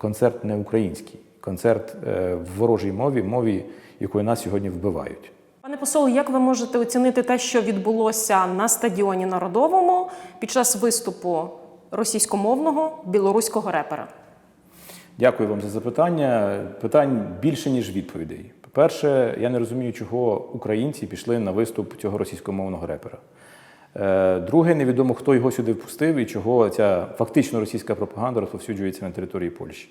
концерт не український, концерт е, в ворожій мові, мові, якою нас сьогодні вбивають. Пане посол, як ви можете оцінити те, що відбулося на стадіоні Народовому під час виступу російськомовного білоруського репера? Дякую вам за запитання. Питань більше, ніж відповідей. По-перше, я не розумію, чого українці пішли на виступ цього російськомовного репера. Е, Друге, невідомо, хто його сюди впустив і чого ця фактично російська пропаганда розповсюджується на території Польщі.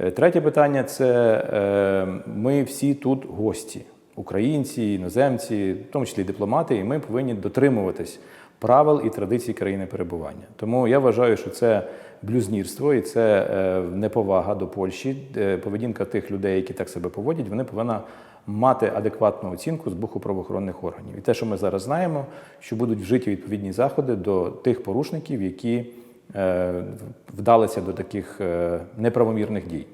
Е, Третє питання це е, ми всі тут гості, українці, іноземці, в тому числі дипломати, і ми повинні дотримуватись правил і традицій країни перебування. Тому я вважаю, що це блюзнірство і це е, неповага до Польщі. Е, Поведінка тих людей, які так себе поводять, вони повинна мати адекватну оцінку з боку правоохоронних органів. І те, що ми зараз знаємо, що будуть вжиті відповідні заходи до тих порушників, які е, вдалися до таких неправомірних дій.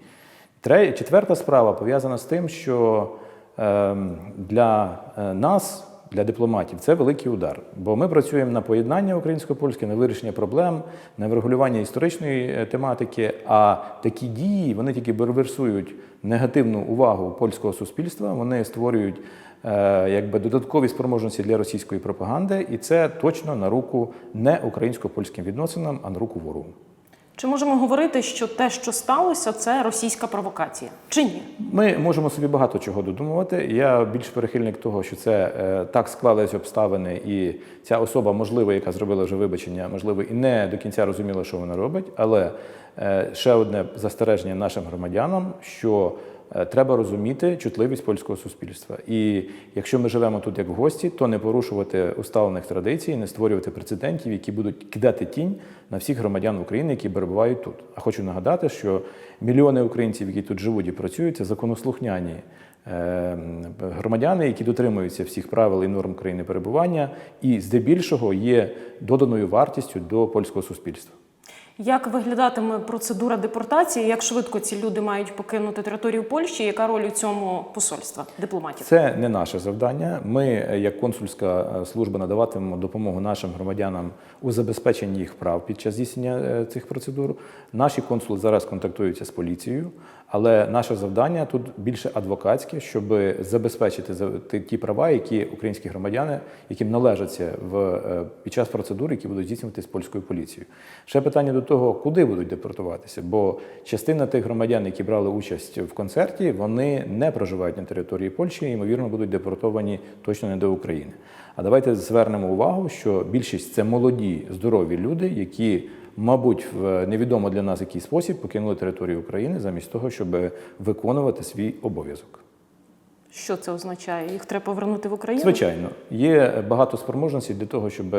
Четверта справа пов'язана з тим, що ем, для нас, для дипломатів, це великий удар. Бо ми працюємо на поєднання українсько-польське, на вирішення проблем, на врегулювання історичної е, тематики. А такі дії вони тільки реверсують негативну увагу польського суспільства. Вони створюють е, якби додаткові спроможності для російської пропаганди, і це точно на руку не українсько-польським відносинам, а на руку ворогу. Чи можемо говорити, що те, що сталося, це російська провокація? Чи ні? Ми можемо собі багато чого додумувати. Я більш перехильник того, що це е, так склались обставини, і ця особа, можливо, яка зробила вже вибачення, можливо, і не до кінця розуміла, що вона робить. Але е, ще одне застереження нашим громадянам, що треба розуміти чутливість польського суспільства. І якщо ми живемо тут як гості, то не порушувати усталених традицій, не створювати прецедентів, які будуть кидати тінь на всіх громадян України, які перебувають тут. А хочу нагадати, що мільйони українців, які тут живуть і працюють, це законослухняні е, громадяни, які дотримуються всіх правил і норм країни перебування, і здебільшого є доданою вартістю до польського суспільства. Як виглядатиме процедура депортації? Як швидко ці люди мають покинути територію Польщі? Яка роль у цьому посольства дипломатів? Це не наше завдання. Ми, е, як консульська е, служба, надаватимемо допомогу нашим громадянам у забезпеченні їх прав під час здійснення е, цих процедур. Наші консули зараз контактуються з поліцією, але наше завдання тут більше адвокатське, щоб забезпечити за- ті- права, які українські громадяни, яким належаться в е, під час процедур, які будуть здійснювати з польською поліцією. Ще питання до того, куди будуть депортуватися, бо частина тих громадян, які брали участь в концерті, вони не проживають на території Польщі і ймовірно будуть депортовані точно не до України. А давайте звернемо увагу, що більшість це молоді, здорові люди, які, мабуть, в невідомо для нас який спосіб покинули територію України замість того, щоб виконувати свій обов'язок. Що це означає? Їх треба повернути в Україну? Звичайно, є багато спроможностей для того, щоб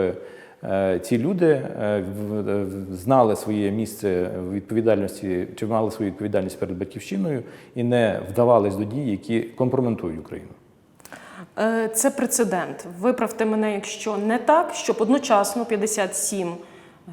е, ці люди е, знали своє місце відповідальності чи мали свою відповідальність перед батьківщиною і не вдавались до дій, які компрометують Україну. Е, Це прецедент. Виправте мене, якщо не так, щоб одночасно 57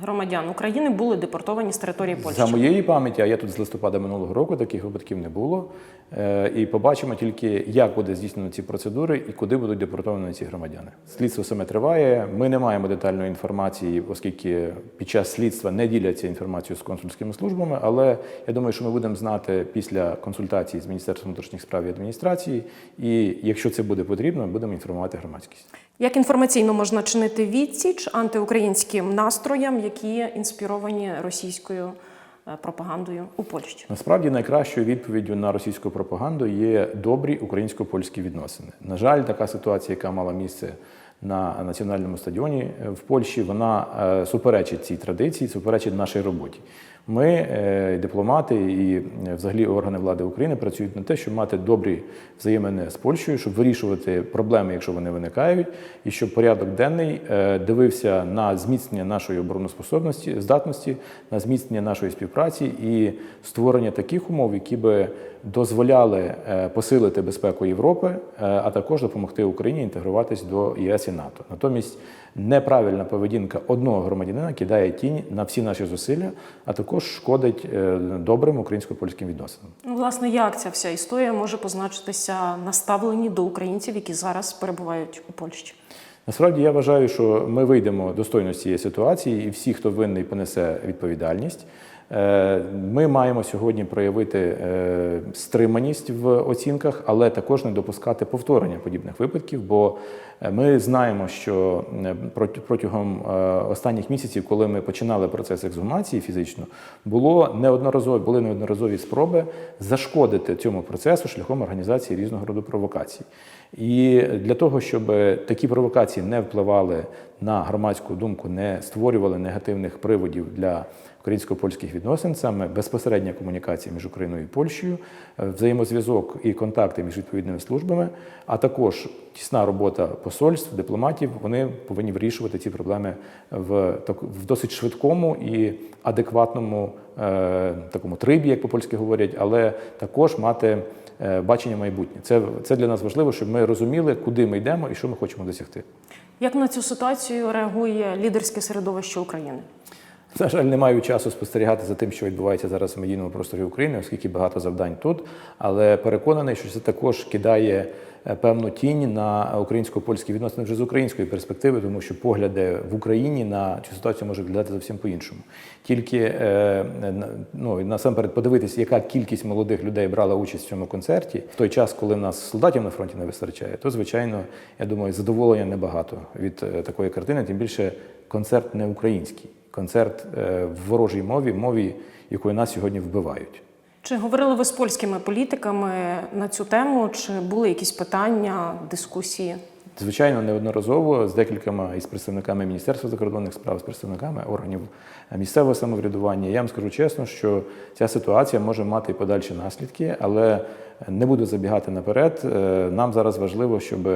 громадян України були депортовані з території Польщі. За моєї пам'яті, а я тут з листопада минулого року таких випадків не було. Е, І побачимо тільки, як буде здійснено ці процедури і куди будуть депортовані ці громадяни. Слідство саме триває. Ми не маємо детальної інформації, оскільки під час слідства не діляться інформацією з консульськими службами. Але я думаю, що ми будемо знати після консультації з Міністерством внутрішніх справ і адміністрації. І якщо це буде потрібно, будемо інформувати громадськість. Як інформаційно можна чинити відсіч антиукраїнським настроям, які інспіровані російською е, пропагандою у Польщі? Насправді найкращою відповіддю на російську пропаганду є добрі українсько-польські відносини. На жаль, така ситуація, яка мала місце на національному стадіоні е, в Польщі, вона е, суперечить цій традиції, суперечить нашій роботі. Ми, е, дипломати і е, взагалі органи влади України, працюють на те, щоб мати добрі взаємини з Польщею, щоб вирішувати проблеми, якщо вони виникають, і щоб порядок денний е, дивився на зміцнення нашої обороноспособності, здатності, на зміцнення нашої співпраці і створення таких умов, які би дозволяли посилити безпеку Європи, а також допомогти Україні інтегруватись до ЄС і НАТО. Натомість неправильна поведінка одного громадянина кидає тінь на всі наші зусилля, а також шкодить е, добрим українсько-польським відносинам. Ну, власне, як ця вся історія може позначитися на ставленні до українців, які зараз перебувають у Польщі? Насправді я вважаю, що ми вийдемо достойно з цієї ситуації, і всі, хто винний, понесе відповідальність. Е, Ми маємо сьогодні проявити е, стриманість в оцінках, але також не допускати повторення подібних випадків, бо е, ми знаємо, що протягом останніх місяців, коли ми починали процес ексгумації фізично, було неодноразові були неодноразові спроби зашкодити цьому процесу шляхом організації різного роду провокацій. І для того, щоб такі провокації не впливали на громадську думку, не створювали негативних приводів для українсько-польських відносин, саме безпосередня комунікація між Україною і Польщею, е, взаємозв'язок і контакти між відповідними службами, а також тісна робота посольств, дипломатів, вони повинні вирішувати ці проблеми в, в досить швидкому і адекватному е, такому трибі, як по-польськи говорять, але також мати е, бачення майбутнє. Це, це для нас важливо, щоб ми розуміли, куди ми йдемо і що ми хочемо досягти. Як на цю ситуацію реагує лідерське середовище України? На жаль, не маю часу спостерігати за тим, що відбувається зараз в медійному просторі України, оскільки багато завдань тут. Але переконаний, що це також кидає е, певну тінь на українсько-польські відносини вже з української перспективи, тому що погляди в Україні на цю ситуацію можуть глядати зовсім по-іншому. Тільки е, ну, насамперед подивитися, яка кількість молодих людей брала участь в цьому концерті в той час, коли нас солдатів на фронті не вистачає, то звичайно, я думаю, задоволення небагато від е, такої картини, тим більше концерт не український концерт е, в ворожій мові, мові, якою нас сьогодні вбивають. Чи говорили ви з польськими політиками на цю тему? Чи були якісь питання, дискусії? Звичайно, неодноразово з декількома із представниками Міністерства закордонних справ, з представниками органів місцевого самоврядування. Я вам скажу чесно, що ця ситуація може мати і подальші наслідки, але не буду забігати наперед. Е, Нам зараз важливо, щоб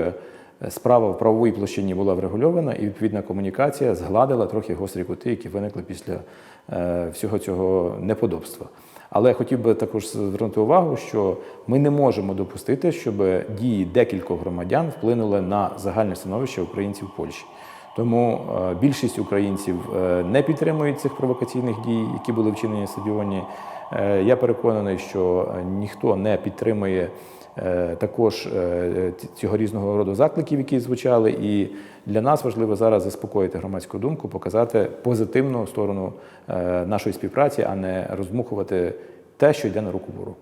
справа в правовій площині була врегульована і відповідна комунікація згладила трохи гострі кути, які виникли після е, всього цього неподобства. Але я хотів би також звернути увагу, що ми не можемо допустити, щоб дії декількох громадян вплинули на загальне становище українців в Польщі. Тому е, більшість українців е, не підтримують цих провокаційних дій, які були вчинені на стадіоні. Е, Я переконаний, що ніхто не підтримує також цього різного роду закликів, які звучали. І для нас важливо зараз заспокоїти громадську думку, показати позитивну сторону нашої співпраці, а не роздмухувати те, що йде на руку ворогу.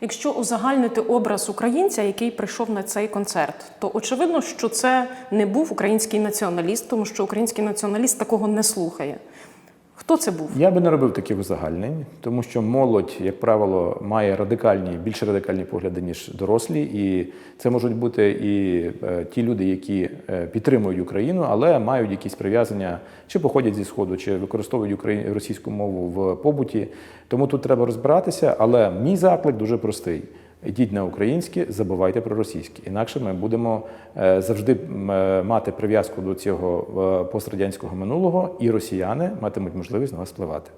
Якщо узагальнити образ українця, який прийшов на цей концерт, то очевидно, що це не був український націоналіст, тому що український націоналіст такого не слухає. Хто це був? Я би не робив таких узагальнень, тому що молодь, як правило, має радикальні, більш радикальні погляди, ніж дорослі, і це можуть бути і е, ті люди, які е, підтримують Україну, але мають якісь прив'язання, чи походять зі сходу, чи використовують російську мову в побуті. Тому тут треба розбиратися. Але мій заклик дуже простий. Йдіть на українське, забувайте про російське. Інакше ми будемо е, завжди е, мати прив'язку до цього е, пострадянського минулого, і росіяни матимуть можливість на вас впливати.